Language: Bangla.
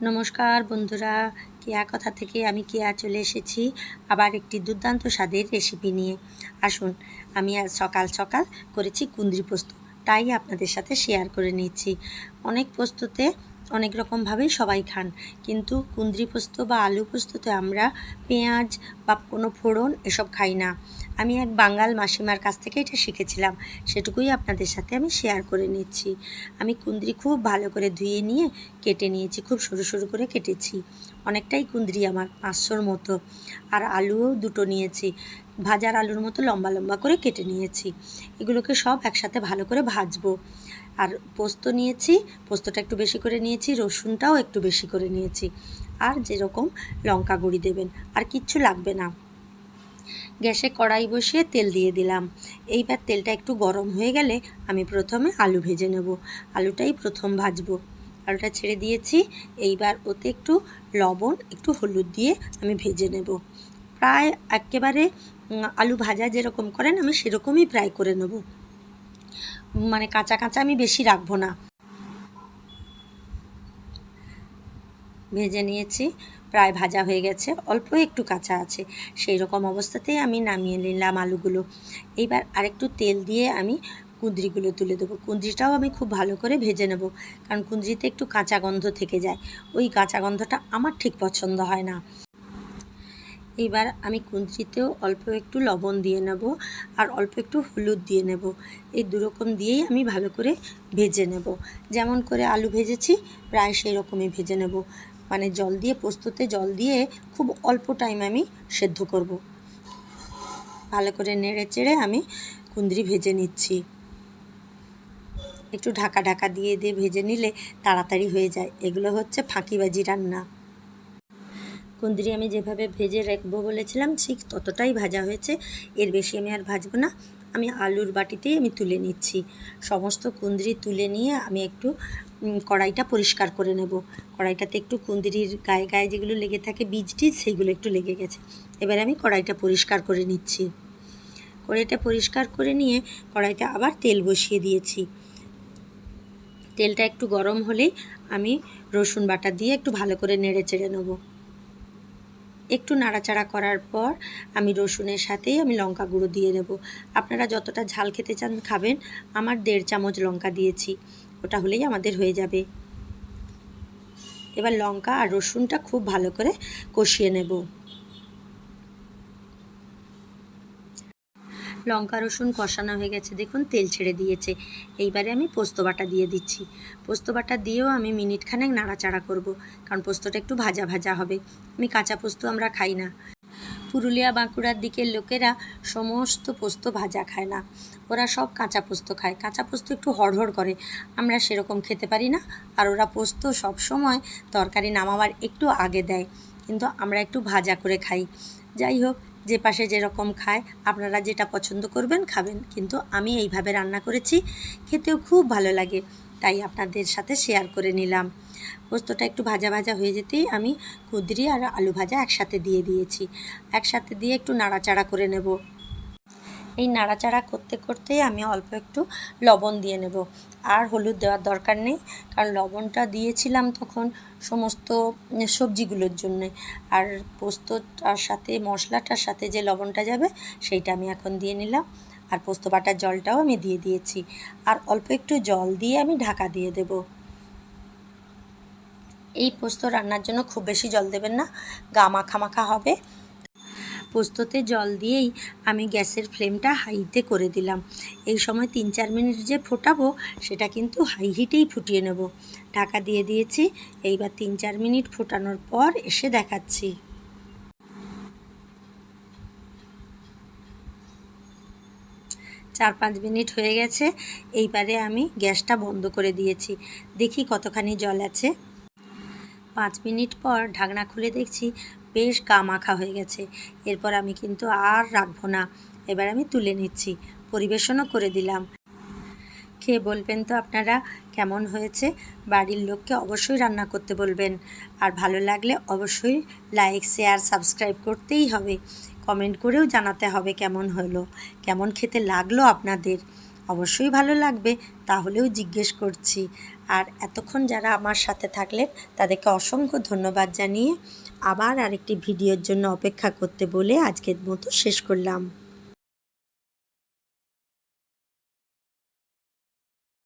নমস্কার বন্ধুরা, কেয়া কথা থেকে আমি কেয়া চলে এসেছি আবার একটি দুর্দান্ত স্বাদের রেসিপি নিয়ে। আসুন, আমি আজ সকাল সকাল করেছি কুন্দ্রি পোস্ত, তাই আপনাদের সাথে শেয়ার করে নিচ্ছি। অনেক পোস্ততে অনেক রকমভাবেই সবাই খান। কিন্তু কুন্দ্রি পোস্ত বা আলু পোস্ততে আমরা পেঁয়াজ বা কোনো ফোড়ন এসব খাই না। আমি এক বাঙাল মাসিমার কাছ থেকে এটা শিখেছিলাম। সেটুকুই আপনাদের সাথে আমি শেয়ার করে নিচ্ছি। আমি কুন্দ্রি খুব ভালো করে ধুয়ে নিয়ে কেটে নিয়েছি, খুব সরু সরু করে কেটেছি। অনেকটাই কুন্দ্রি আমার পাঁচশোর মতো। আর আলুও দুটো নিয়েছি। ভাজার আলুর মতো লম্বা লম্বা করে কেটে নিয়েছি। এগুলোকে সব একসাথে ভালো করে ভাজবো। আর পোস্ত নিয়েছি, পোস্তটা একটু বেশি করে নিয়েছি, রসুনটাও একটু বেশি করে নিয়েছি। আর যেরকম লঙ্কা গুঁড়ি দেবেন, আর কিচ্ছু লাগবে না। গ্যাসে কড়াই বসিয়ে তেল দিয়ে দিলাম। এইবার তেলটা একটু গরম হয়ে গেলে আমি প্রথমে আলু ভেজে নেব। আলুটাই প্রথম ভাজবো। আলুটা ছেড়ে দিয়েছি। এইবার ওতে একটু লবণ, একটু হলুদ দিয়ে আমি ভেজে নেব। প্রায় একেবারে আলু ভাজা যেরকম করেন, আমি সেরকমই প্রায় করে নেব। মানে কাঁচা কাঁচা আমি বেশি রাখব না। ভেজে নিয়েছি, প্রায় ভাজা হয়ে গেছে, অল্প একটু কাঁচা আছে। সেই রকম অবস্থাতেই আমি নামিয়ে নিলাম আলুগুলো। এইবার আরেকটু তেল দিয়ে আমি কুঁদরিগুলো তুলে দেবো। কুঁদরিটাও আমি খুব ভালো করে ভেজে নেব, কারণ কুঁদরিতে একটু কাঁচা গন্ধ থেকে যায়। ওই কাঁচা গন্ধটা আমার ঠিক পছন্দ হয় না। এইবার আমি কুঁদরিতেও অল্প একটু লবণ দিয়ে নেব আর অল্প একটু হলুদ দিয়ে নেব। এই দুরকম দিয়েই আমি ভালো করে ভেজে নেব। যেমন করে আলু ভেজেছি, প্রায় সেই রকমই ভেজে নেব। মানে জল দিয়ে, পোস্ততে জল দিয়ে খুব অল্প টাইম আমি সেদ্ধ করব। ভালো করে নেড়ে চেড়ে আমি কুঁদরি ভেজে নিচ্ছি। একটু ঢাকা ঢাকা দিয়ে দিয়ে ভেজে নিলে তাড়াতাড়ি হয়ে যায়। এগুলো হচ্ছে ফাঁকিবাজি রান্না। কুন্দ্রি আমি যেভাবে ভেজে রাখব বলেছিলাম, ঠিক ততটাই ভাজা হয়েছে। এর বেশি আমি আর ভাজবো না। আমি আলুর বাটিতেই আমি তুলে নিচ্ছি। সমস্ত কুন্দ্রি তুলে নিয়ে আমি একটু কড়াইটা পরিষ্কার করে নেব। কড়াইটাতে একটু কুন্দ্রির গায়ে গায়ে যেগুলো লেগে থাকে, বীজ টিজ সেইগুলো একটু লেগে গেছে। এবার আমি কড়াইটা পরিষ্কার করে নিচ্ছি। কড়াইটা পরিষ্কার করে নিয়ে কড়াইতে আবার তেল বসিয়ে দিয়েছি। তেলটা একটু গরম হলেই আমি রসুন বাটা দিয়ে একটু ভালো করে নেড়ে চেড়ে নেব। একটু নাড়াচাড়া করার পর আমি রসুনের সাথেই আমি লঙ্কা গুঁড়ো দিয়ে নেব। আপনারা যতটা ঝাল খেতে চান খাবেন, আমার দেড় চামচ লঙ্কা দিয়েছি, ওটা হলেই আমাদের হয়ে যাবে। এবার লঙ্কা আর রসুনটা খুব ভালো করে কষিয়ে নেব। লঙ্কা, রসুন কষানো হয়ে গেছে। দেখুন, তেল ছেড়ে দিয়েছে। এইবারে আমি পোস্ত বাটা দিয়ে দিচ্ছি। পোস্ত বাটা দিয়েও আমি মিনিট খানেক নাড়াচাড়া করব, কারণ পোস্তটা একটু ভাজা ভাজা হবে। আমি কাঁচা পোস্ত আমরা খাই না। পুরুলিয়া বাঁকুড়ার দিকের লোকেরা সমস্ত পোস্ত ভাজা খায় না। ওরা সব কাঁচা পোস্ত খায়। কাঁচা পোস্ত একটু হড়হড় করে। আমরা সেরকম খেতে পারি না। আর ওরা পোস্ত সব সময় তরকারি নামাবার একটু আগে দেয়। কিন্তু আমরা একটু ভাজা করে খাই। যাই হোক যে পাশে যেরকম খায়, আপনারা যেটা পছন্দ করবেন খাবেন। কিন্তু আমি এইভাবে রান্না করেছি, খেতেও খুব ভালো লাগে। তাই আপনাদের সাথে শেয়ার করে নিলাম। পোস্তটা একটু ভাজা ভাজা হয়ে যেতেই আমি কুদরি আর আলু ভাজা একসাথে দিয়ে দিয়েছি। একসাথে দিয়ে একটু নাড়াচাড়া করে নেব। এই নাড়াচাড়া করতে করতেই আমি অল্প একটু লবণ দিয়ে নেব। আর হলুদ দেওয়ার দরকার নেই, কারণ লবণটা দিয়েছিলাম তখন সমস্ত সবজিগুলোর জন্যে। আর পোস্তটার সাথে, মশলাটার সাথে যে লবণটা যাবে, সেইটা আমি এখন দিয়ে নিলাম। আর পোস্ত বাটার জলটাও আমি দিয়ে দিয়েছি। আর অল্প একটু জল দিয়ে আমি ঢাকা দিয়ে দেব। এই পোস্ত রান্নার জন্য খুব বেশি জল দেবেন না, গা মাখা মাখা হবে। পোস্ততে জল দিয়েই আমি গ্যাসের ফ্লেমটা হাইতে করে দিলাম। এই সময় তিন চার মিনিট যে ফোটাবো, সেটা কিন্তু হাই হিটেই ফুটিয়ে নেব। ঢাকা দিয়ে দিয়েছি, এইবার তিন চার মিনিট ফোটানোর পর এসে দেখাচ্ছি। চার পাঁচ মিনিট হয়ে গেছে, এইবারে আমি গ্যাসটা বন্ধ করে দিয়েছি। দেখি কতখানি জল আছে। পাঁচ মিনিট পর ঢাকনা খুলে দেখছি বেশ গা মাখা হয়ে গেছে। এরপর আমি কিন্তু আর রাখব না। এবার আমি তুলে নিচ্ছি। পরিবেশনও করে দিলাম। খেয়ে বলবেন তো আপনারা? কেমন হয়েছে? বাড়ির লোককে অবশ্যই রান্না করতে বলবেন। আর ভালো লাগলে অবশ্যই লাইক, শেয়ার, সাবস্ক্রাইব করতেই হবে। কমেন্ট করেও জানাতে হবে কেমন হলো, কেমন খেতে লাগল আপনাদের। অবশ্যই ভালো লাগবে, তাহলেও জিজ্ঞেস করছি। আর এতক্ষণ যারা আমার সাথে থাকলেন, তাদেরকে অসংখ্য ধন্যবাদ জানিয়ে আবার আরেকটি ভিডিওর জন্য অপেক্ষা করতে বলে আজকের মতো শেষ করলাম।